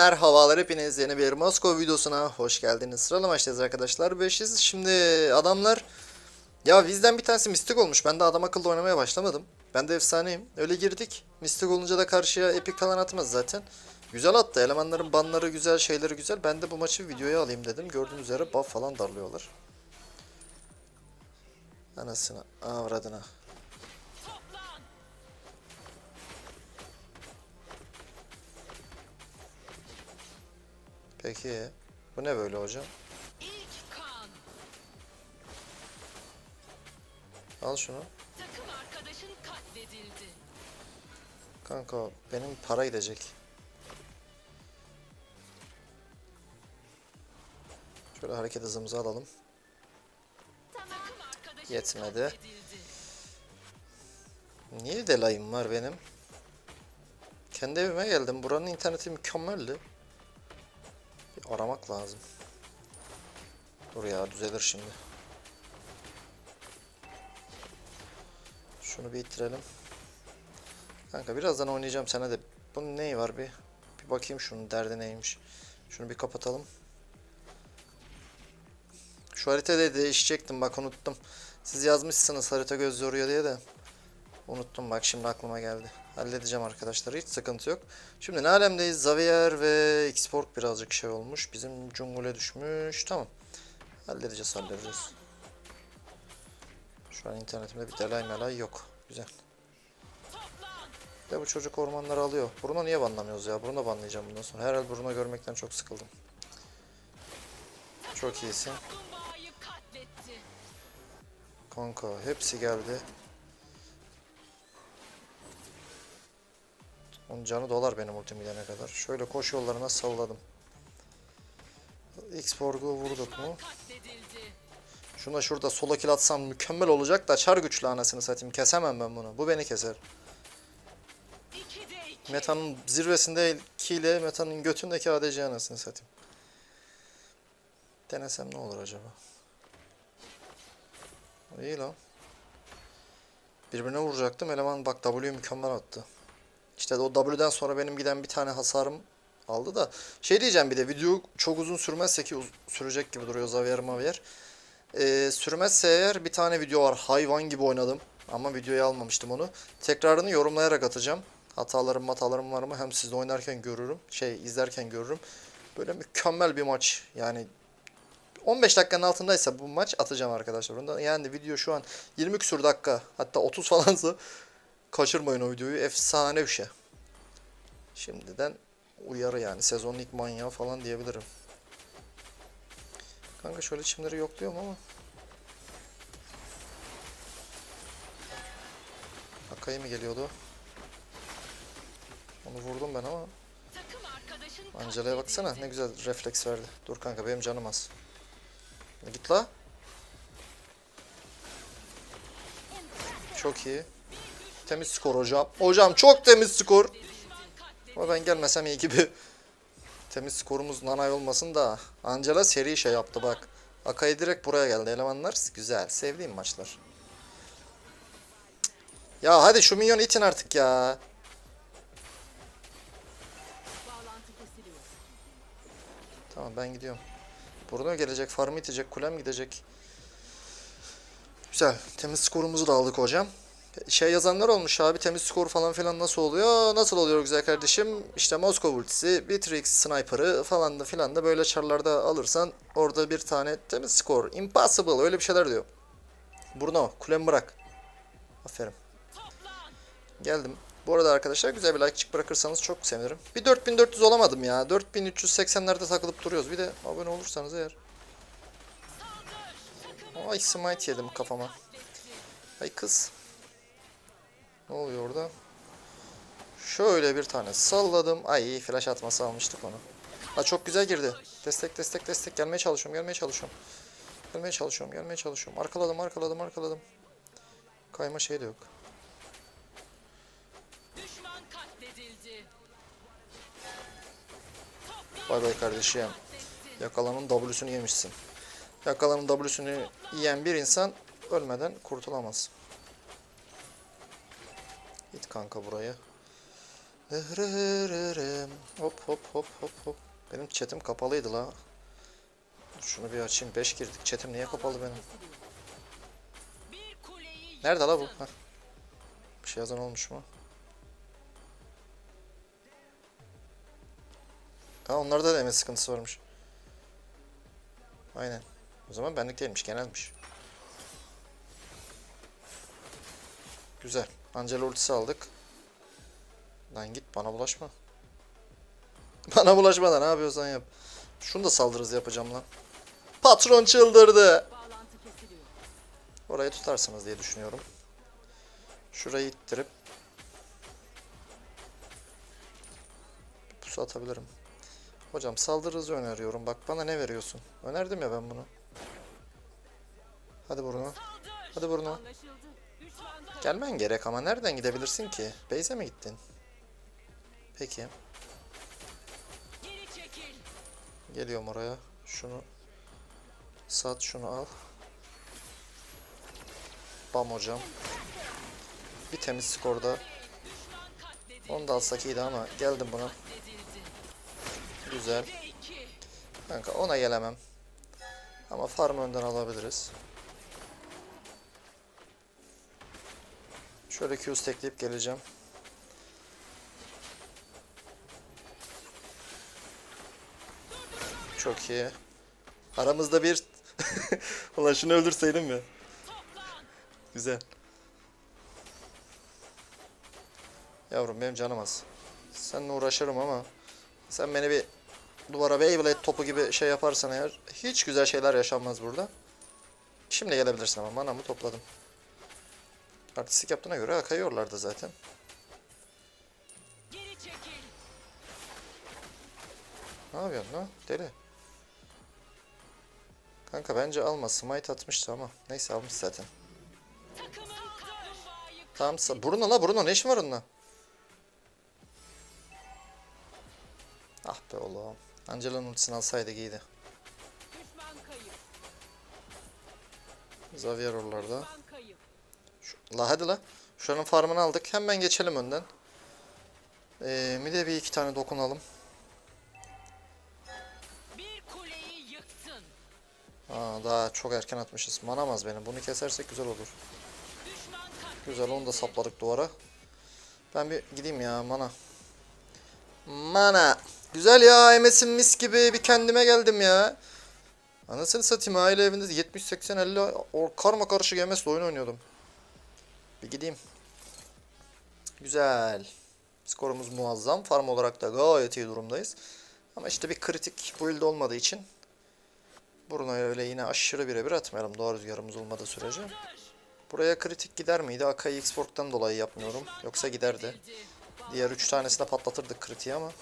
merhabalar hepiniz yeni bir Moskova videosuna hoş geldiniz. Sıralı maçtayız arkadaşlar. 5'iz. Şimdi adamlar ya bizden bir tanesi mistik olmuş. Ben de adam akıllı oynamaya başlamadım. Ben de efsaneyim. Öyle girdik. Mistik olunca da karşıya epik falan atmaz zaten. Güzel attı. Elemanların banları güzel, şeyleri güzel. Ben de bu maçı videoya alayım dedim. Gördüğünüz üzere buff falan darlıyorlar. Anasını avradına. Peki. Bu ne böyle hocam? Al şunu. Takım arkadaşın katledildi. Kanka benim para gidecek. Şöyle hareket hızımızı alalım. Yetmedi. Niye delayım var benim? Kendi evime geldim. Buranın interneti mükemmeldi. Aramak lazım. Dur ya düzelir şimdi. Şunu bir ittirelim. Kanka birazdan oynayacağım sana de. Bunun neyi var bir? Bir bakayım şunun derdi neymiş. Şunu bir kapatalım. Şu haritada değişecektim bak unuttum. Siz yazmışsınız harita göz yoruyor diye de. Unuttum bak şimdi aklıma geldi. Halledeceğim arkadaşlar hiç sıkıntı yok. Şimdi ne alemdeyiz? Xavier ve Export birazcık şey olmuş. Bizim Jungle'e düşmüş. Tamam. Halledeceğiz halledeceğiz. Şu an internetimde bir delay melay yok. Güzel. De bu çocuk ormanları alıyor. Bruno niye banlamıyoruz ya? Bruno banlayacağım bundan sonra. Herhalde Bruno görmekten çok sıkıldım. Çok iyisin. Kanka hepsi geldi. Onun canı dolar benim ultim gidene kadar. Şöyle koş yollarına salladım. X-Borg'u vurduk mu? Şuna şurada sola kill atsam mükemmel olacak da çar güçlü anasını satayım. Kesemem ben bunu. Bu beni keser. Meta'nın zirvesinde ile Meta'nın götündeki ADC anasını satayım. Denesem ne olur acaba? İyi lan. Birbirine vuracaktım. Eleman bak W mükemmel attı. İşte o W'den sonra benim giden bir tane hasarım aldı da. Şey diyeceğim bir de video çok uzun sürmezse ki uz- sürecek gibi duruyor Xavier Mavier. Ee, sürmezse eğer bir tane video var. Hayvan gibi oynadım. Ama videoya almamıştım onu. Tekrarını yorumlayarak atacağım. Hatalarım hatalarım var mı hem sizde oynarken görürüm. Şey izlerken görürüm. Böyle mükemmel bir maç. Yani 15 dakikanın altındaysa bu maç atacağım arkadaşlar. Onda yani video şu an 20 küsur dakika hatta 30 falansa kaçırmayın o videoyu. Efsane bir şey. Şimdiden uyarı yani sezonun ilk manyağı falan diyebilirim. Kanka şöyle çimleri yokluyorum ama. Akai mi geliyordu? Onu vurdum ben ama. Angela'ya baksana ne güzel refleks verdi. Dur kanka benim canım az. Git la. Çok iyi. Temiz skor hocam. Hocam çok temiz skor. Ama ben gelmesem iyi gibi. Temiz skorumuz nanay olmasın da. Angela seri şey yaptı bak. Akai direkt buraya geldi. Elemanlar güzel. Sevdiğim maçlar. Ya hadi şu minyon itin artık ya. Tamam ben gidiyorum. Bruno gelecek, farmı itecek, kulem gidecek. Güzel. Temiz skorumuzu da aldık hocam. Şey yazanlar olmuş abi temiz skor falan filan nasıl oluyor? Nasıl oluyor güzel kardeşim? İşte Moskova ultisi, Bitrix sniper'ı falan da filan da böyle çarlarda alırsan orada bir tane temiz skor. Impossible öyle bir şeyler diyor. Bruno kulemi bırak. Aferin. Geldim. Bu arada arkadaşlar güzel bir like'çık bırakırsanız çok sevinirim. Bir 4400 olamadım ya. 4380'lerde takılıp duruyoruz. Bir de abone olursanız eğer. Ay smite yedim kafama. Ay kız. Ne oluyor orada? Şöyle bir tane salladım. Ay flash atması almıştık onu. Ha çok güzel girdi. Destek destek destek gelmeye çalışıyorum gelmeye çalışıyorum. Gelmeye çalışıyorum gelmeye çalışıyorum. Arkaladım arkaladım arkaladım. Kayma şey de yok. Bay bay kardeşim. Yakalanın W'sünü yemişsin. Yakalanın W'sünü yiyen bir insan ölmeden kurtulamaz. Git kanka buraya. Hop hop hop hop hop. Benim chatim kapalıydı la. Şunu bir açayım. 5 girdik. Chatim niye kapalı benim? Nerede la bu? Heh. Bir şey yazan olmuş mu? Ha onlarda da MS sıkıntısı varmış. Aynen. O zaman benlik değilmiş, genelmiş. Güzel. Angela ultisi aldık. Lan git bana bulaşma. Bana bulaşma da ne yapıyorsan yap. Şunu da saldırız yapacağım lan. Patron çıldırdı. Orayı tutarsınız diye düşünüyorum. Şurayı ittirip pusu atabilirim. Hocam saldırı hızı öneriyorum. Bak bana ne veriyorsun? Önerdim ya ben bunu. Hadi. Saldır. Hadi Bruno. Gelmen gerek ama nereden gidebilirsin ki? Beyze mi gittin? Peki. Geliyorum oraya. Şunu sat, şunu al. Bam hocam. Bir temiz skorda. Onu da alsak iyiydi ama geldim buna. Güzel. Kanka ona gelemem. Ama farm önden alabiliriz. Şöyle Q stackleyip geleceğim. Çok iyi. Aramızda bir... Ulan şunu öldürseydim. Toplan. Güzel. Yavrum benim canım az. Seninle uğraşırım ama sen beni bir duvara Beyblade topu gibi şey yaparsan eğer hiç güzel şeyler yaşanmaz burada. Şimdi gelebilirsin ama manamı topladım. Artistik yaptığına göre kayıyorlardı zaten. Ne yapıyorsun lan? Deli. Kanka bence alma. Smite atmıştı ama. Neyse almış zaten. Tamam. Bruno la Bruno ne işin var onunla? Ah be oğlum. Angela'nın ultisini alsaydı kayıp. Xavier oralarda. La hadi la. Şuranın farmını aldık. Hemen geçelim önden. Ee, bir de bir iki tane dokunalım. Aa, daha çok erken atmışız. Manamaz benim. Bunu kesersek güzel olur. Güzel onu da sapladık duvara. Ben bir gideyim ya mana. Mana. Güzel ya MS'in mis gibi bir kendime geldim ya. Anasını satayım aile evinde 70 80 50 o karma karışık MS'le oyun oynuyordum. Bir gideyim. Güzel. Skorumuz muazzam. Farm olarak da gayet iyi durumdayız. Ama işte bir kritik build olmadığı için Bruno'ya öyle yine aşırı birebir atmayalım. Doğa rüzgarımız olmadığı sürece. Buraya kritik gider miydi? Akai Export'tan dolayı yapmıyorum. Yoksa giderdi. Diğer 3 tanesine patlatırdık kritiği ama.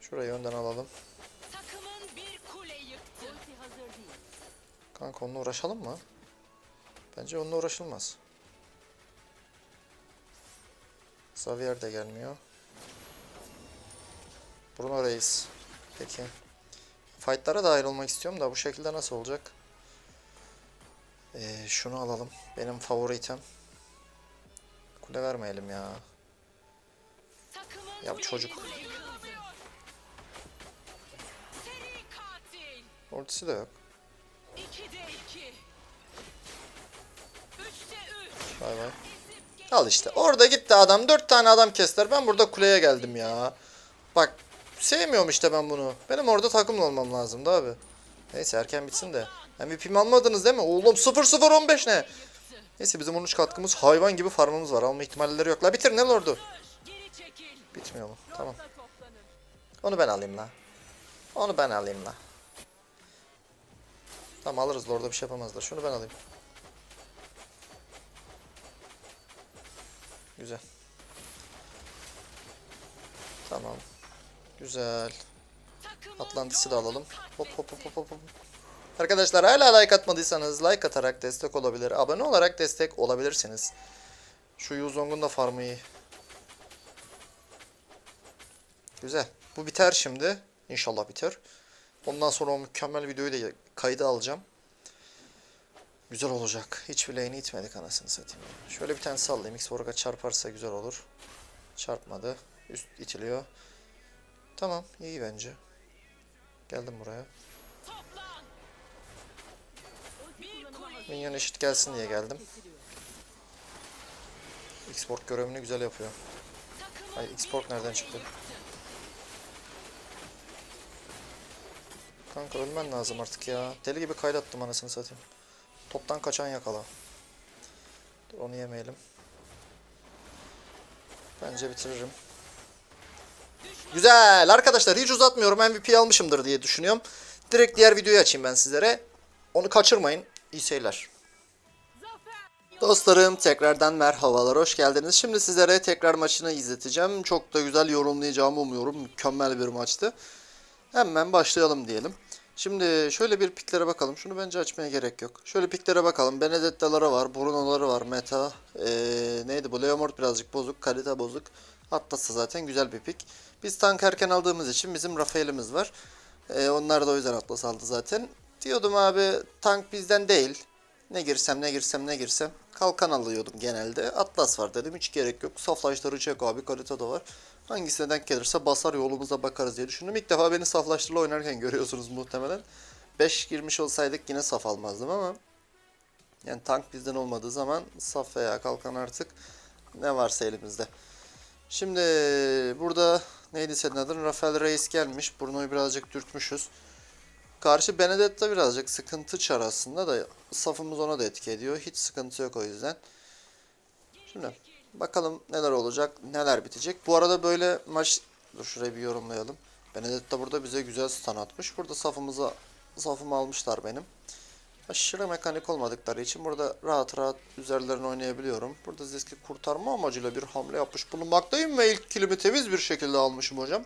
Şurayı önden alalım. Kanka onunla uğraşalım mı? Bence onunla uğraşılmaz. Xavier de gelmiyor. Bruno Reis. Peki. Fight'lara dahil olmak istiyorum da bu şekilde nasıl olacak? Ee, şunu alalım. Benim favori item. Kule vermeyelim ya. Ya bu çocuk. Ultisi de yok. Bay bay. Al işte. Orada gitti adam. Dört tane adam kestiler. Ben burada kuleye geldim ya. Bak. Sevmiyorum işte ben bunu. Benim orada takımlı olmam lazımdı abi. Neyse erken bitsin de. MVP'mi almadınız değil mi? Oğlum 0-0-15 ne? Neyse bizim 13 katkımız hayvan gibi farmımız var. Alma ihtimalleri yok. La bitir ne lordu? Bitmiyor mu? Tamam. Onu ben alayım la. Onu ben alayım la. Tamam alırız lorda bir şey yapamazlar. Şunu ben alayım. Güzel. Tamam. Güzel. Atlantis'i de alalım. Hop hop hop hop. hop. Arkadaşlar hala like atmadıysanız like atarak destek olabilir. Abone olarak destek olabilirsiniz. Şu Yuzong'un da farmı iyi. Güzel. Bu biter şimdi. İnşallah biter. Ondan sonra o mükemmel videoyu da kayda alacağım. Güzel olacak. Hiçbir lane'i itmedik anasını satayım. Şöyle bir tane sallayayım. X Borg'a çarparsa güzel olur. Çarpmadı. Üst itiliyor. Tamam iyi bence. Geldim buraya. Minyon eşit gelsin diye geldim. X-Borg görevini güzel yapıyor. Ay X-Borg nereden çıktı? Kanka ölmen lazım artık ya. Deli gibi kaydattım anasını satayım. Toptan kaçan yakala. Dur onu yemeyelim. Bence bitiririm. Güzel arkadaşlar hiç uzatmıyorum MVP almışımdır diye düşünüyorum. Direkt diğer videoyu açayım ben sizlere. Onu kaçırmayın. İyi seyirler. Dostlarım tekrardan merhabalar hoş geldiniz. Şimdi sizlere tekrar maçını izleteceğim. Çok da güzel yorumlayacağımı umuyorum. Mükemmel bir maçtı. Hemen başlayalım diyelim. Şimdi şöyle bir piklere bakalım. Şunu bence açmaya gerek yok. Şöyle piklere bakalım. Benedetta'ları var, Bruno'ları var, Meta. Ee, neydi bu? Leomord birazcık bozuk, kalite bozuk. Atlas'ta zaten güzel bir pik. Biz tank erken aldığımız için bizim Rafael'imiz var. Ee, onlar da o yüzden Atlas aldı zaten. Diyordum abi tank bizden değil. Ne girsem ne girsem ne girsem. Kalkan alıyordum genelde. Atlas var dedim hiç gerek yok. Saflaştırı çek abi kalite da var. Hangisine denk gelirse basar yolumuza bakarız diye düşündüm. İlk defa beni saflaştırla oynarken görüyorsunuz muhtemelen. 5 girmiş olsaydık yine saf almazdım ama. Yani tank bizden olmadığı zaman saf veya kalkan artık ne varsa elimizde. Şimdi burada neydi senin adın? Rafael Reis gelmiş. Bruno'yu birazcık dürtmüşüz. Karşı Benedetta birazcık sıkıntı çar aslında da safımız ona da etki ediyor. Hiç sıkıntı yok o yüzden. Şimdi bakalım neler olacak, neler bitecek. Bu arada böyle maç... Dur şurayı bir yorumlayalım. Benedetta burada bize güzel stun atmış. Burada safımıza safımı almışlar benim. Aşırı mekanik olmadıkları için burada rahat rahat üzerlerine oynayabiliyorum. Burada Zeski kurtarma amacıyla bir hamle yapmış bulunmaktayım ve ilk kilimi temiz bir şekilde almışım hocam.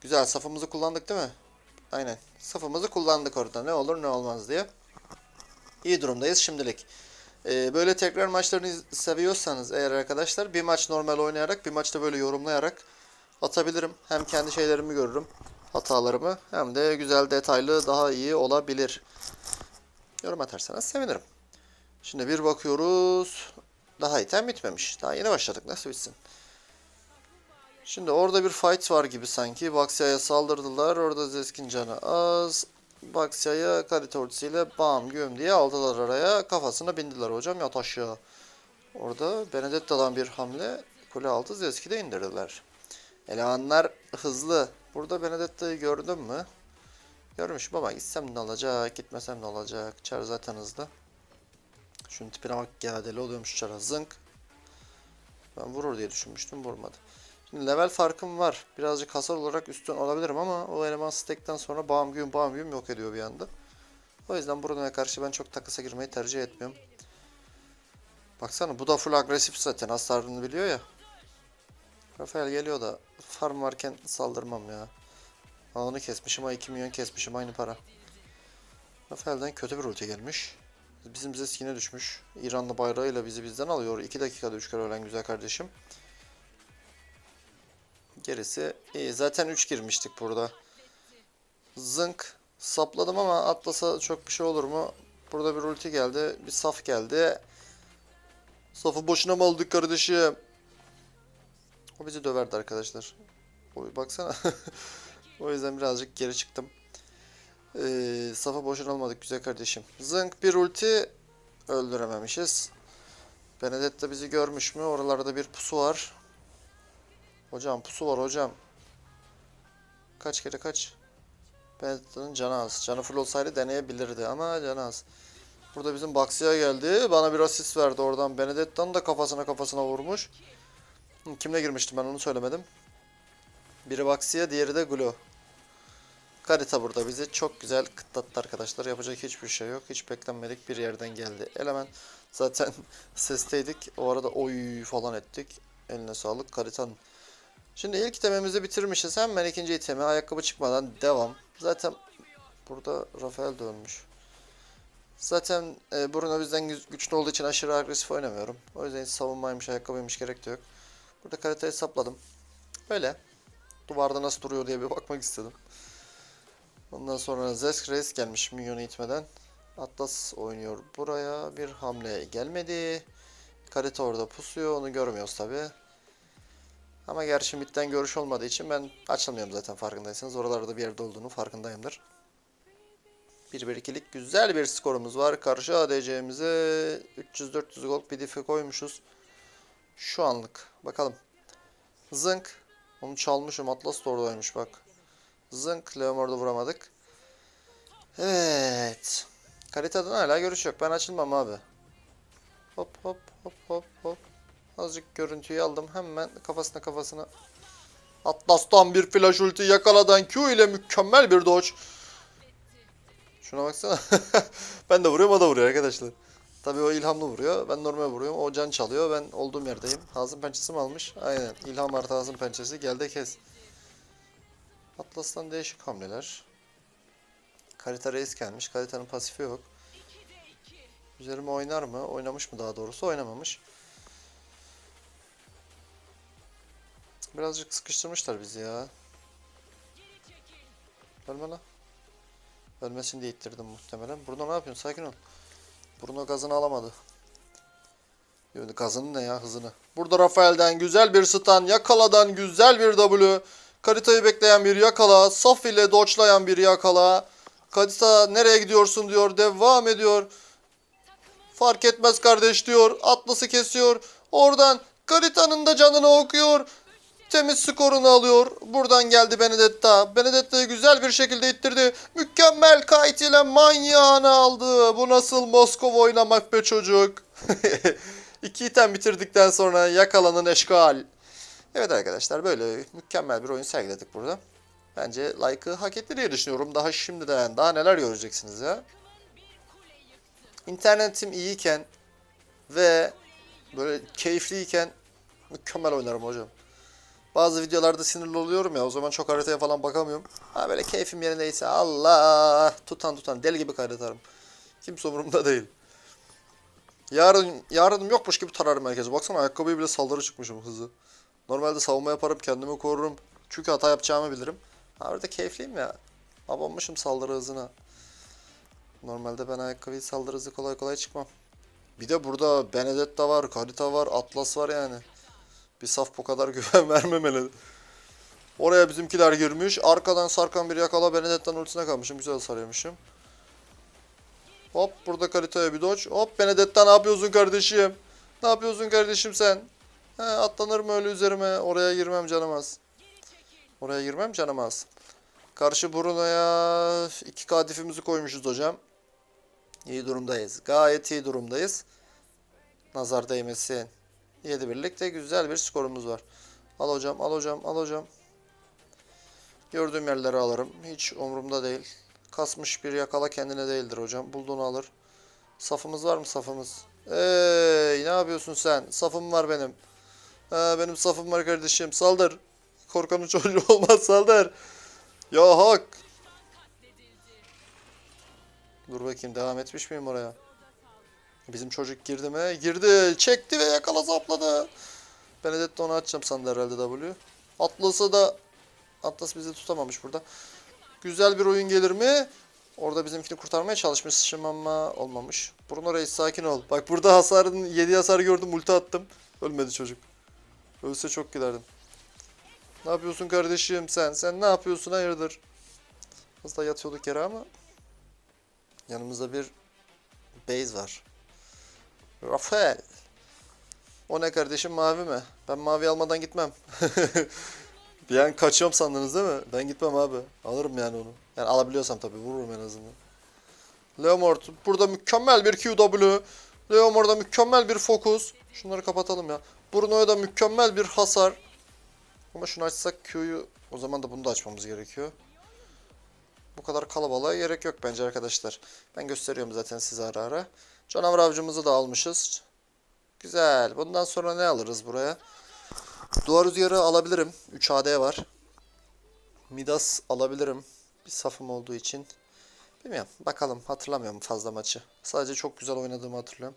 Güzel safımızı kullandık değil mi? Aynen. Safımızı kullandık orada. Ne olur ne olmaz diye. İyi durumdayız şimdilik. Ee, böyle tekrar maçlarını seviyorsanız eğer arkadaşlar bir maç normal oynayarak bir maçta böyle yorumlayarak atabilirim. Hem kendi şeylerimi görürüm. Hatalarımı hem de güzel detaylı daha iyi olabilir. Yorum atarsanız sevinirim. Şimdi bir bakıyoruz. Daha item bitmemiş. Daha yeni başladık. Nasıl bitsin? Şimdi orada bir fight var gibi sanki. Baxia'ya saldırdılar. Orada Zesk'in canı az. Baxia'ya kalite ultisiyle bam güm diye aldılar araya. Kafasına bindiler hocam yat aşağı. Orada Benedetta'dan bir hamle. Kule altı Zesk'i indirdiler. Elemanlar hızlı. Burada Benedetta'yı gördüm mü? Görmüşüm ama gitsem ne olacak, gitmesem ne olacak. Çar zaten hızlı. Şunun tipine bak ya deli oluyormuş çara. Zınk. Ben vurur diye düşünmüştüm vurmadı. Şimdi level farkım var. Birazcık hasar olarak üstün olabilirim ama o eleman stack'ten sonra bam güm bam güm yok ediyor bir anda. O yüzden Bruno'ya karşı ben çok takısa girmeyi tercih etmiyorum. Baksana bu da full agresif zaten hasarını biliyor ya. Rafael geliyor da farm varken saldırmam ya. Alanı kesmişim, 2 milyon kesmişim aynı para. Rafael'den kötü bir ulti gelmiş. Bizim Zeski'ne düşmüş. İranlı bayrağıyla bizi bizden alıyor. 2 dakikada 3 kere ölen güzel kardeşim. Gerisi iyi. Zaten 3 girmiştik burada. Zınk. Sapladım ama atlasa çok bir şey olur mu? Burada bir ulti geldi. Bir saf geldi. Safı boşuna mı aldık kardeşim? O bizi döverdi arkadaşlar. Oy baksana. o yüzden birazcık geri çıktım. Ee, safa boşuna almadık güzel kardeşim. Zınk bir ulti öldürememişiz. Benedetta bizi görmüş mü? Oralarda bir pusu var. Hocam pusu var hocam. Kaç kere kaç? Benedetta'nın canı az. Canı full olsaydı deneyebilirdi ama canı az. Burada bizim Baxia geldi. Bana bir asist verdi oradan. Benedetta'nın da kafasına kafasına vurmuş. Kimle girmiştim ben onu söylemedim. Biri Baxia, diğeri de Glo. Karita burada bizi çok güzel kıtlattı arkadaşlar. Yapacak hiçbir şey yok. Hiç beklenmedik bir yerden geldi. Eleman zaten sesteydik. O arada oy falan ettik. Eline sağlık Karita'nın. Şimdi ilk itemimizi bitirmişiz. Hemen ikinci iteme ayakkabı çıkmadan devam. Zaten burada Rafael de ölmüş. Zaten e, Bruno bizden gü- güçlü olduğu için aşırı agresif oynamıyorum. O yüzden savunmaymış, ayakkabıymış gerek de yok. Burada karitayı sapladım. Böyle. Duvarda nasıl duruyor diye bir bakmak istedim. Ondan sonra Zesk Reis gelmiş minyonu itmeden. Atlas oynuyor buraya. Bir hamle gelmedi. Karita orada pusuyor. Onu görmüyoruz tabi. Ama gerçi midden görüş olmadığı için ben açılmıyorum zaten farkındaysanız. Oralarda bir yerde olduğunu farkındayımdır. 1-1-2'lik güzel bir skorumuz var. Karşı ADC'mize 300-400 gol pdf koymuşuz. Şu anlık. Bakalım. Zınk. Onu çalmışım. Atlas da oradaymış bak. Zınk. Leomord'u vuramadık. Evet. Haritadan hala görüş yok. Ben açılmam abi. Hop hop hop hop hop. Azıcık görüntüyü aldım. Hemen kafasına kafasına. Atlas'tan bir flash ulti yakaladan Q ile mükemmel bir dodge. Şuna baksana. ben de vuruyorum o da vuruyor arkadaşlar. Tabii o ilhamlı vuruyor. Ben normal vuruyorum. O can çalıyor. Ben olduğum yerdeyim. Hazım pençesi mi almış? Aynen. İlham artı hazım pençesi. Gel de kes. Atlas'tan değişik hamleler. Karita reis gelmiş. Karita'nın pasifi yok. Üzerime oynar mı? Oynamış mı daha doğrusu? Oynamamış. Birazcık sıkıştırmışlar bizi ya. Ölme lan. Ölmesin diye ittirdim muhtemelen. Bruno ne yapıyorsun? Sakin ol. Bruno gazını alamadı. Yani gazını ne ya hızını. Burada Rafael'den güzel bir stun. Yakaladan güzel bir W. Karita'yı bekleyen bir yakala. Saf ile dodge'layan bir yakala. Karita nereye gidiyorsun diyor. Devam ediyor. Fark etmez kardeş diyor. Atlas'ı kesiyor. Oradan Karita'nın da canını okuyor. Temiz skorunu alıyor. Buradan geldi Benedetta. Benedetta'yı güzel bir şekilde ittirdi. Mükemmel kayıt ile manyağını aldı. Bu nasıl Moskova oynamak be çocuk. İki item bitirdikten sonra yakalanın eşkal. Evet arkadaşlar böyle mükemmel bir oyun sergiledik burada. Bence like'ı hak etti diye düşünüyorum. Daha şimdiden daha neler göreceksiniz ya. İnternetim iyiyken ve böyle keyifliyken mükemmel oynarım hocam. Bazı videolarda sinirli oluyorum ya o zaman çok haritaya falan bakamıyorum. Ha böyle keyfim yerindeyse Allah tutan tutan deli gibi kaydetarım. Kimse umurumda değil. Yarın yarınım yokmuş gibi tararım herkese. Baksana ayakkabıyı bile saldırı çıkmışım hızı. Normalde savunma yaparım kendimi korurum. Çünkü hata yapacağımı bilirim. Ha orada keyifliyim ya. Abanmışım saldırı hızına. Normalde ben ayakkabıyı saldırı hızı kolay kolay çıkmam. Bir de burada Benedetta var, Karita var, Atlas var yani. Bir saf bu kadar güven vermemeli. Oraya bizimkiler girmiş. Arkadan sarkan bir yakala Benedetta'nın ultisine kalmışım. Güzel sarıyormuşum. Hop burada Karita'ya bir dodge. Hop Benedetta ne yapıyorsun kardeşim? Ne yapıyorsun kardeşim sen? He, atlanır mı öyle üzerime? Oraya girmem canım az. Oraya girmem canım az. Karşı Bruno'ya iki kadifimizi koymuşuz hocam. İyi durumdayız. Gayet iyi durumdayız. Nazar değmesin. 7 birlikte güzel bir skorumuz var. Al hocam, al hocam, al hocam. Gördüğüm yerleri alırım. Hiç umurumda değil. Kasmış bir yakala kendine değildir hocam. Bulduğunu alır. Safımız var mı safımız? Ey ne yapıyorsun sen? Safım var benim. Ha, benim safım var kardeşim. Saldır. Korkanın çocuğu olmaz saldır. Ya hak. Dur bakayım devam etmiş miyim oraya? Bizim çocuk girdi mi? Girdi. Çekti ve yakala zapladı. Benedetta onu atacağım sandı herhalde W. Atlas'ı da Atlas bizi tutamamış burada. Güzel bir oyun gelir mi? Orada bizimkini kurtarmaya çalışmışım ama olmamış. Bruno Reis sakin ol. Bak burada hasarın 7 hasar gördüm ulti attım. Ölmedi çocuk. Ölse çok giderdim. Ne yapıyorsun kardeşim sen? Sen ne yapıyorsun hayırdır? Da yatıyorduk yere ama yanımızda bir base var. Rafael. O ne kardeşim mavi mi? Ben mavi almadan gitmem. bir an kaçıyorum sandınız değil mi? Ben gitmem abi. Alırım yani onu. Yani alabiliyorsam tabii vururum en azından. Leomord burada mükemmel bir QW. Leomord'da mükemmel bir fokus. Şunları kapatalım ya. Bruno'ya da mükemmel bir hasar. Ama şunu açsak Q'yu o zaman da bunu da açmamız gerekiyor. Bu kadar kalabalığa gerek yok bence arkadaşlar. Ben gösteriyorum zaten size ara ara. Canavar avcımızı da almışız. Güzel. Bundan sonra ne alırız buraya? Duvar rüzgarı alabilirim. 3 AD var. Midas alabilirim. Bir safım olduğu için. Bilmiyorum. Bakalım. Hatırlamıyorum fazla maçı. Sadece çok güzel oynadığımı hatırlıyorum.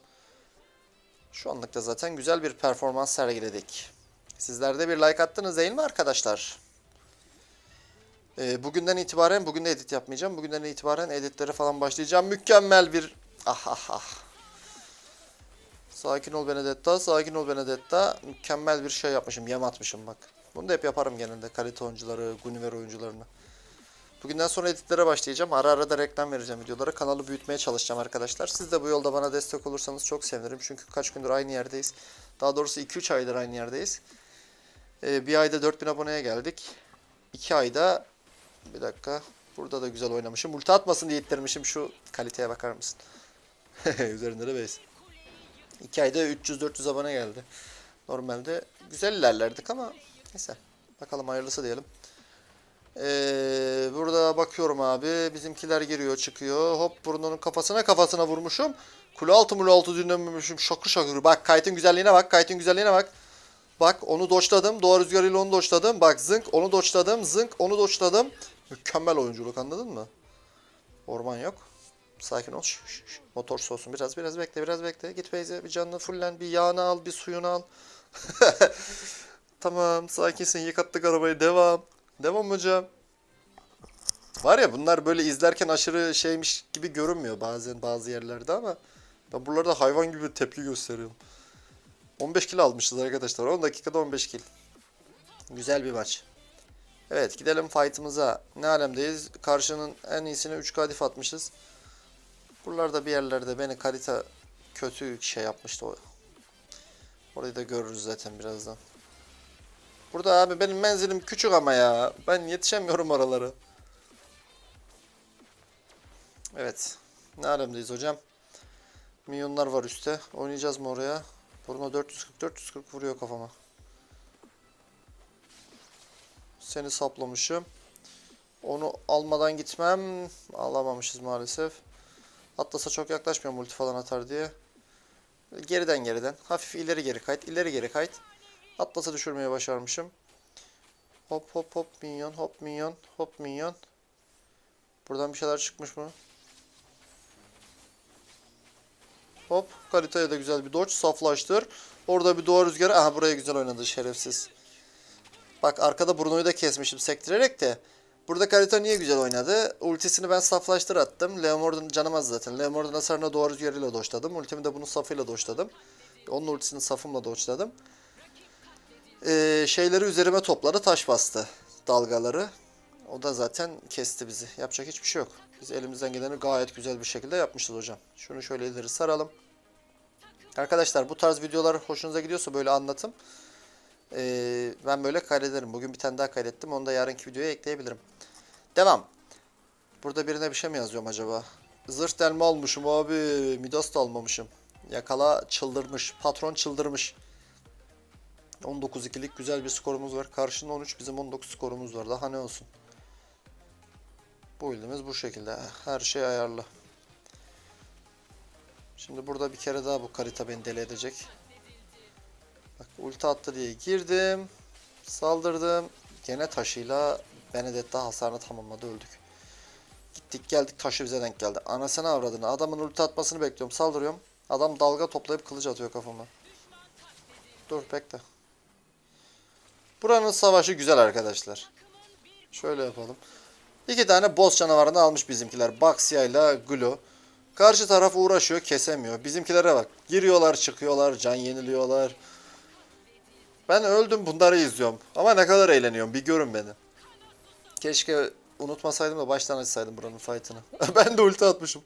Şu anlık da zaten güzel bir performans sergiledik. Sizler de bir like attınız değil mi arkadaşlar? Ee, bugünden itibaren, bugün de edit yapmayacağım. Bugünden itibaren editlere falan başlayacağım. Mükemmel bir... Ah ah ah. Sakin ol Benedetta, sakin ol Benedetta. Mükemmel bir şey yapmışım, yem atmışım bak. Bunu da hep yaparım genelde. Kalite oyuncuları, Guniver oyuncularını. Bugünden sonra editlere başlayacağım. Ara ara da reklam vereceğim videolara. Kanalı büyütmeye çalışacağım arkadaşlar. Siz de bu yolda bana destek olursanız çok sevinirim. Çünkü kaç gündür aynı yerdeyiz. Daha doğrusu 2-3 aydır aynı yerdeyiz. Ee, bir ayda 4000 aboneye geldik. 2 ayda... Bir dakika. Burada da güzel oynamışım. Ulti atmasın diye ittirmişim. Şu kaliteye bakar mısın? Üzerinde de base. 2 ayda 300-400 abone geldi. Normalde güzel ilerlerdik ama neyse. Bakalım hayırlısı diyelim. Ee, burada bakıyorum abi. Bizimkiler giriyor çıkıyor. Hop burnunun kafasına kafasına vurmuşum. Kule altı mule altı dinlememişim. Şakır şakır. Bak kayıtın güzelliğine bak. Kayıtın güzelliğine bak. Bak onu doçladım. Doğa rüzgarıyla onu doçladım. Bak zınk onu doçladım. Zınk onu doçladım. Mükemmel oyunculuk anladın mı? Orman yok. Sakin ol. Şş, şş. Motor soğusun. Biraz biraz bekle biraz bekle. Git Beyze bir canını fullen. Bir yağını al. Bir suyunu al. tamam sakinsin. Yıkattık arabayı. Devam. Devam hocam. Var ya bunlar böyle izlerken aşırı şeymiş gibi görünmüyor bazen bazı yerlerde ama ben buralarda hayvan gibi tepki gösteriyorum. 15 kilo almışız arkadaşlar. 10 dakikada 15 kil. Güzel bir maç. Evet gidelim fight'ımıza. Ne alemdeyiz? Karşının en iyisine 3 kadif atmışız. Buralarda bir yerlerde beni kalite kötü şey yapmıştı o. Orayı da görürüz zaten birazdan. Burada abi benim menzilim küçük ama ya. Ben yetişemiyorum oralara. Evet. Ne alemdeyiz hocam? Milyonlar var üstte. Oynayacağız mı oraya? Bruno 440 440 vuruyor kafama. Seni saplamışım. Onu almadan gitmem. Alamamışız maalesef. Atlasa çok yaklaşmıyor multi falan atar diye. Geriden geriden. Hafif ileri geri kayıt. ileri geri kayıt. Atlasa düşürmeye başarmışım. Hop hop hop minyon hop minyon hop minyon. Buradan bir şeyler çıkmış mı? Hop kaliteye de güzel bir dodge saflaştır. Orada bir doğa rüzgarı. Aha buraya güzel oynadı şerefsiz. Bak arkada Bruno'yu da kesmişim sektirerek de. Burada Karita niye güzel oynadı? Ultisini ben saflaştır attım. Leomord'un canımaz zaten. Leomord'un hasarına doğa rüzgarıyla doşladım. Ultimi de bunun safıyla doşladım. Onun ultisini safımla doşladım. Ee, şeyleri üzerime topladı. Taş bastı. Dalgaları. O da zaten kesti bizi. Yapacak hiçbir şey yok. Biz elimizden geleni gayet güzel bir şekilde yapmışız hocam. Şunu şöyle ileri saralım. Arkadaşlar bu tarz videolar hoşunuza gidiyorsa böyle anlatım. Ee, ben böyle kaydederim. Bugün bir tane daha kaydettim. Onu da yarınki videoya ekleyebilirim. Devam. Burada birine bir şey mi yazıyorum acaba? Zırh delme almışım abi. Midas da almamışım. Yakala çıldırmış. Patron çıldırmış. 19-2'lik güzel bir skorumuz var. Karşında 13 bizim 19 skorumuz var. Daha ne olsun. Bu build'imiz bu şekilde. Her şey ayarlı. Şimdi burada bir kere daha bu karita beni deli edecek. Ulti attı diye girdim. Saldırdım. Gene taşıyla Benedetta hasarını tamamladı öldük. Gittik geldik taşı bize denk geldi. Anasını avradını. Adamın ulti atmasını bekliyorum. Saldırıyorum. Adam dalga toplayıp kılıç atıyor kafama. Dur bekle. Buranın savaşı güzel arkadaşlar. Şöyle yapalım. İki tane boss canavarını almış bizimkiler. Baxia ile Glo. Karşı taraf uğraşıyor kesemiyor. Bizimkilere bak. Giriyorlar çıkıyorlar can yeniliyorlar. Ben öldüm bunları izliyorum. Ama ne kadar eğleniyorum bir görün beni. Keşke unutmasaydım da baştan açsaydım buranın fight'ını. ben de ulti atmışım.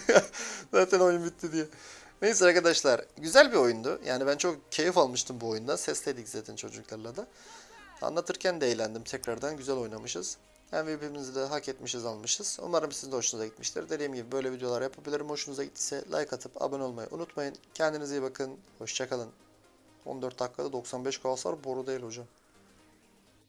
Zaten oyun bitti diye. Neyse arkadaşlar güzel bir oyundu. Yani ben çok keyif almıştım bu oyunda. Sesleydik zaten çocuklarla da. Anlatırken de eğlendim tekrardan. Güzel oynamışız. MVP'mizi de hak etmişiz almışız. Umarım sizin de hoşunuza gitmiştir. Dediğim gibi böyle videolar yapabilirim. Hoşunuza gittiyse like atıp abone olmayı unutmayın. Kendinize iyi bakın. Hoşçakalın. 14 dakikada 95 kalsar boru değil hocam.